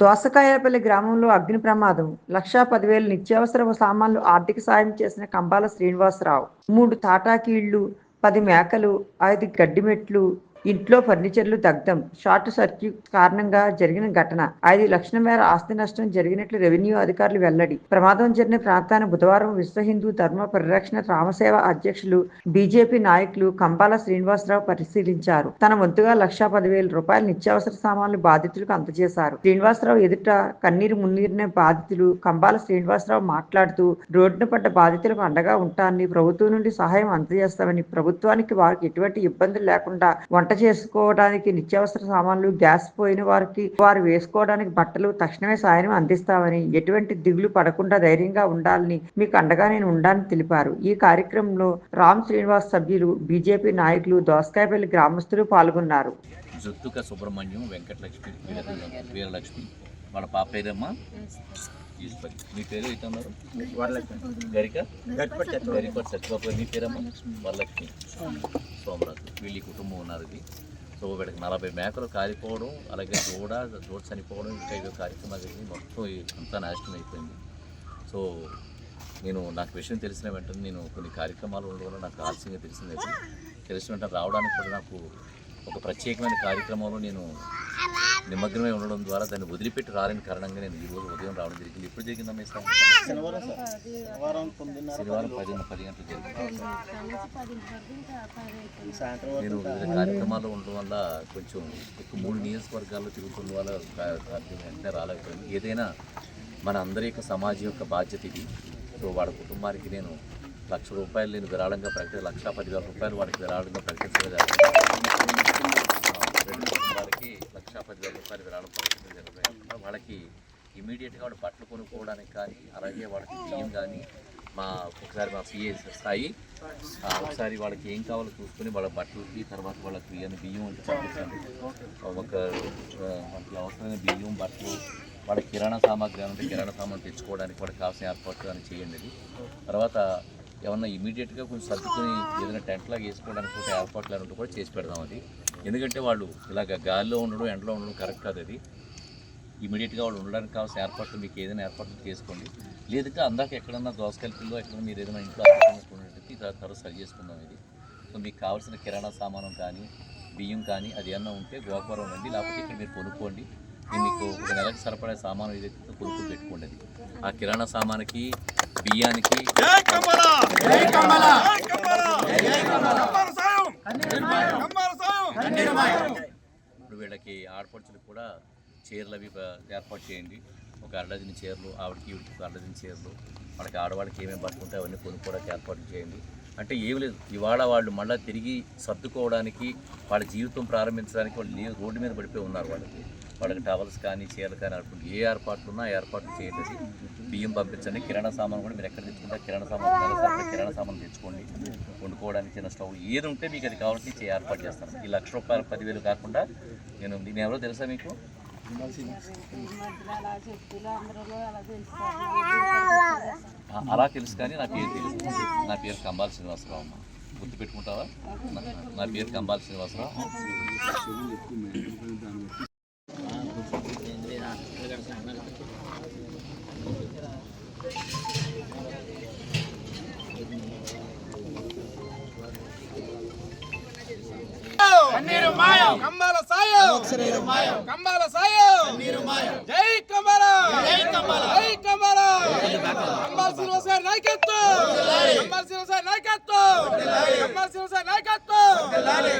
దోసకాయలపల్లి గ్రామంలో అగ్ని ప్రమాదం. లక్షా పదివేలు నిత్యావసర సామాన్లు ఆర్థిక సాయం చేసిన కంబాల శ్రీనివాసరావు. మూడు తాటాకీళ్ళు పది మేకలు ఐదు గడ్డిమెట్లు ఇంట్లో ఫర్నిచర్లు దగ్ధం షార్ట్ సర్క్యూట్ కారణంగా జరిగిన ఘటన. ఐదు లక్షల మేర ఆస్తి నష్టం జరిగినట్లు రెవెన్యూ అధికారులు వెల్లడి. ప్రమాదం జరిగిన ప్రాంతాన్ని బుధవారం విశ్వ హిందూ ధర్మ పరిరక్షణ రామసేవ అధ్యక్షులు బీజేపీ నాయకులు కంబాల శ్రీనివాసరావు పరిశీలించారు. తన వంతుగా లక్షా పదివేల రూపాయల నిత్యావసర సామాన్లు బాధితులకు అందజేశారు. శ్రీనివాసరావు ఎదుట కన్నీరు మున్నీరిన బాధితులు కంబాల శ్రీనివాసరావు మాట్లాడుతూ రోడ్డున పడ్డ బాధితులకు అండగా ఉంటానని ప్రభుత్వం నుండి సహాయం అందజేస్తామని ప్రభుత్వానికి వారికి ఎటువంటి ఇబ్బందులు లేకుండా వంట చేసుకోవడానికి నిత్యావసర సామాన్లు గ్యాస్ పోయిన వారికి వారు వేసుకోవడానికి బట్టలు తక్షణమే సాయం అందిస్తామని ఎటువంటి దిగులు పడకుండా ధైర్యంగా ఉండాలని మీకు అండగా నేను ఉండాలని తెలిపారు. ఈ కార్యక్రమంలో రామ్ శ్రీనివాస్ సభ్యులు బీజేపీ నాయకులు దోసకాయపల్లి గ్రామస్తులు పాల్గొన్నారు. జొత్తుక సుబ్రహ్మణ్యం వెంకటలక్ష్మి వీర వీరలక్ష్మి. వాళ్ళ పాప పేరమ్మ? మీ పేరు అయితే ఉన్నారు గరిక? గరిక సత్యబాబు మీ పేరమ్మ? వరలక్ష్మి. కుటుంబం ఉన్నారు ఇది. సో వీళ్ళకి నలభై మేకలు కాలిపోవడం అలాగే దూడ దూడ చనిపోవడం ఇంకా ఇవి కార్యక్రమాలు జరిగి మొత్తం అంతా నాశనం అయిపోయింది. సో నేను నాకు విషయం తెలిసిన వెంటనే నేను కొన్ని కార్యక్రమాలు ఉండడం వల్ల నాకు ఆలస్యంగా తెలిసింది తెలిసిన వెంటనే రావడానికి కూడా నాకు ఒక ప్రత్యేకమైన కార్యక్రమంలో నేను నిమగ్నమై ఉండడం ద్వారా దాన్ని వదిలిపెట్టి రాలేని కారణంగా నేను ఈ రోజు ఉదయం రావడం జరిగింది. ఎప్పుడు జరిగిందమ్మా సార్ శనివారం శనివారం పది పది గంటలకు జరిగింది. నేను వివిధ కార్యక్రమాల్లో ఉండడం వల్ల కొంచెం మూడు నియోజకవర్గాల్లో తిరుగుతున్న వల్ల కార్యక్రమం వెంటనే రాలేకపోయింది. ఏదైనా మన అందరి యొక్క సమాజం యొక్క బాధ్యత ఇది. సో వాళ్ళ కుటుంబానికి నేను లక్ష రూపాయలు నేను విరాళంగా ప్రకటి లక్ష పదివేల రూపాయలు వాడికి విరాళంగా ప్రకటించడం జరిగింది. ఆ, రెండు కుటుంబాలకి పదివేల రూపాయలు విరాళం ప్రకటించడం జరిగింది. వాళ్ళకి ఇమీడియట్గా వాడు బట్టలు కొనుక్కోవడానికి కానీ అలాగే వాళ్ళకి బియ్యం కానీ మా ఒకసారి మా పిఏ స్థాయి ఒకసారి వాళ్ళకి ఏం కావాలో చూసుకొని వాళ్ళ బట్టలకి తర్వాత వాళ్ళకి బియ్యం బియ్యం పంపించండి ఒక వాళ్ళకి అవసరమైన బియ్యం బట్టలు వాళ్ళ కిరాణా సామాగ్రి అంటే కిరాణా సామాన్ తెచ్చుకోవడానికి వాళ్ళకి కావాల్సిన ఏర్పాట్లు అని చేయండి అది. తర్వాత ఏమన్నా ఇమీడియట్గా కొంచెం సర్దుకొని ఏదైనా టెంట్ లాగా వేసుకోవడానికి ఏర్పాట్లు అని కూడా చేసి పెడదాం అది. ఎందుకంటే వాళ్ళు ఇలాగ గాలిలో ఉండడం ఎండలో ఉండడం కరెక్ట్ కాదు అది. ఇమీడియట్గా వాళ్ళు ఉండడానికి కావాల్సిన ఏర్పాట్లు మీకు ఏదైనా ఏర్పాట్లు చేసుకోండి. లేదంటే అందాక ఎక్కడన్నా దోసకాయలపిల్లో ఎక్కడన్నా మీరు ఏదైనా ఇంట్లో అర్థమైనటువంటి తర్వాత సరి చేసుకుందాం ఇది. సో మీకు కావాల్సిన కిరాణా సామానం కానీ బియ్యం కానీ అది ఏమన్నా ఉంటే గోపురం రండి లేకపోతే ఇక్కడ మీరు కొనుక్కోండి. నేను మీకు ఒక నెలకు సరిపడే సామాను ఏదైతే కొనుక్కొని పెట్టుకోండి అది. ఆ కిరాణా సామానికి బియ్యానికి ఇప్పుడు వీళ్ళకి ఆడపడుచులకు కూడా చీరలు అవి ఏర్పాటు చేయండి. ఒక అరడజని చీరలు ఆవిడకి ఈవిడికి ఒక అరడజని చీరలు వాళ్ళకి ఆడవాళ్ళకి ఏమేమి పట్టుకుంటే అవన్నీ కొనుక్కోవడానికి ఏర్పాటు చేయండి. అంటే ఏమి లేదు. ఇవాళ వాళ్ళు మళ్ళీ తిరిగి సర్దుకోవడానికి వాళ్ళ జీవితం ప్రారంభించడానికి వాళ్ళు రోడ్డు మీద పడిపోయి ఉన్నారు వాళ్ళకి. వాళ్ళకి టవల్స్ కానీ చీరలు కానీ అనుకుంటే ఏ ఏర్పాట్లు ఉన్నా ఏర్పాట్లు చేయలేదు బియ్యం పంపించండి. కిరాణా సామాన్ కూడా మీరు ఎక్కడ తెచ్చుకుంటారు కిరాణా సామాన్ కిరాణా సామాన్ తెచ్చుకోండి. వండుకోవడానికి చిన్న స్టవ్ ఏది ఉంటే మీకు అది కావాలంటే చే- ఏర్పాటు చేస్తాను. ఈ లక్ష రూపాయలు పదివేలు కాకుండా నేను నేను ఎవరో తెలుసా మీకు? అలా తెలుసు కానీ నా పేరు తెలుసు. నా పేరు కంబాల శ్రీనివాసరావు అమ్మ. గుర్తు పెట్టుకుంటావా నా- నా పేరు కంబాల శ్రీనివాసరావు కంబాల సాయం కంబాల సాయం. జై కంబాల జై కంబాల జై కంబాల కంబాల శ్రీనివాస గారి నాయకత్వం కంబాల శ్రీనివాస గారి నాయకత్వం కంబాల శ్రీనివాస గారి